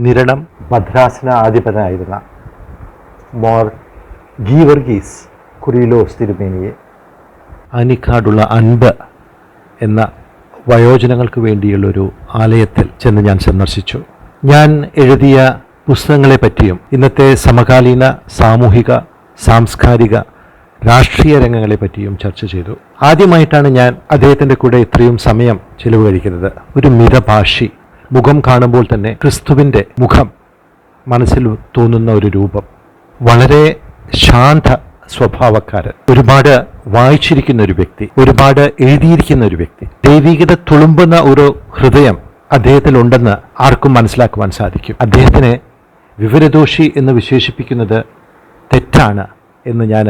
നിരണം മദ്രാസിന ആധിപനായിരുന്ന മോർ ഗീവർഗീസ് കുറിയിലോസ് തിരുമേനിയെ. അനിക്കാടുള്ള അൻപ് എന്ന വയോജനങ്ങൾക്ക് വേണ്ടിയുള്ളൊരു ആലയത്തിൽ ചെന്ന് ഞാൻ സന്ദർശിച്ചു. ഞാൻ എഴുതിയ പുസ്തകങ്ങളെ പറ്റിയും ഇന്നത്തെ സമകാലീന സാമൂഹിക സാംസ്കാരിക രാഷ്ട്രീയ രംഗങ്ങളെ പറ്റിയും ചർച്ച ചെയ്തു. ആദ്യമായിട്ടാണ് ഞാൻ അദ്ദേഹത്തിന്റെ കൂടെ ഇത്രയും സമയം ചിലവഴിക്കുന്നത്. ഒരു മിതഭാഷി. മുഖം കാണുമ്പോൾ തന്നെ ക്രിസ്തുവിന്റെ മുഖം മനസ്സിൽ തോന്നുന്ന ഒരു രൂപം. വളരെ ശാന്ത സ്വഭാവക്കാരൻ. ഒരുപാട് വായിച്ചിരിക്കുന്ന ഒരു വ്യക്തി. ഒരുപാട് എഴുതിയിരിക്കുന്ന ഒരു വ്യക്തി. ദൈവികത തുളുമ്പുന്ന ഒരു ഹൃദയം അദ്ദേഹത്തിലുണ്ടെന്ന് ആർക്കും മനസ്സിലാക്കുവാൻ സാധിക്കും. അദ്ദേഹത്തിനെ വിവരദോഷി എന്ന് വിശേഷിപ്പിക്കുന്നത് തെറ്റാണ് എന്ന് ഞാൻ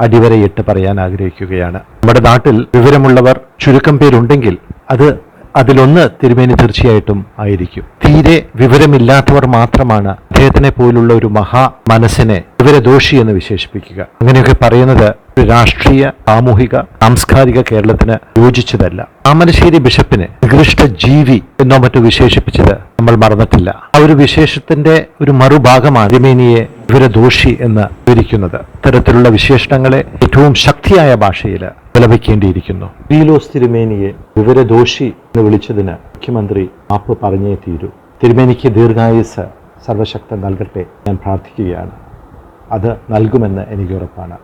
അടിവരയിട്ട് പറയാൻ ആഗ്രഹിക്കുകയാണ്. നമ്മുടെ നാട്ടിൽ വിവരമുള്ളവർ ചുരുക്കം പേരുണ്ടെങ്കിൽ അത് അതിലൊന്ന് തിരുമേനി തീർച്ചയായിട്ടും ആയിരിക്കും. തീരെ വിവരമില്ലാത്തവർ മാത്രമാണ് അദ്ദേഹത്തിനെ പോലുള്ള ഒരു മഹാ മനസ്സിനെ വിവരദോഷി എന്ന് വിശേഷിപ്പിക്കുക. അങ്ങനെയൊക്കെ പറയുന്നത് രാഷ്ട്രീയ സാമൂഹിക സാംസ്കാരിക കേരളത്തിന് യോജിച്ചതല്ല. താമരശ്ശേരി ബിഷപ്പിനെ നികൃഷ്ട ജീവി എന്നോ മറ്റോ വിശേഷിപ്പിച്ചത് നമ്മൾ മറന്നിട്ടില്ല. ആ ഒരു വിശേഷത്തിന്റെ ഒരു മറുഭാഗമാണ് തിരുമേനിയെ വിവരദോഷി എന്ന് വിവരിക്കുന്നത്. ഇത്തരത്തിലുള്ള വിശേഷണങ്ങളെ ഏറ്റവും ശക്തിയായ ഭാഷയിൽ വിലപിക്കേണ്ടിയിരിക്കുന്നു. പീലോസ് തിരുമേനിയെ വിവരദോഷി എന്ന് വിളിച്ചതിന് മുഖ്യമന്ത്രി മാപ്പ് പറഞ്ഞേ തീരൂ. തിരുമേനിക്ക് ദീർഘായുസ് സർവശക്തം നൽകട്ടെ ഞാൻ പ്രാർത്ഥിക്കുകയാണ്. അത് നൽകുമെന്ന് എനിക്ക് ഉറപ്പാണ്.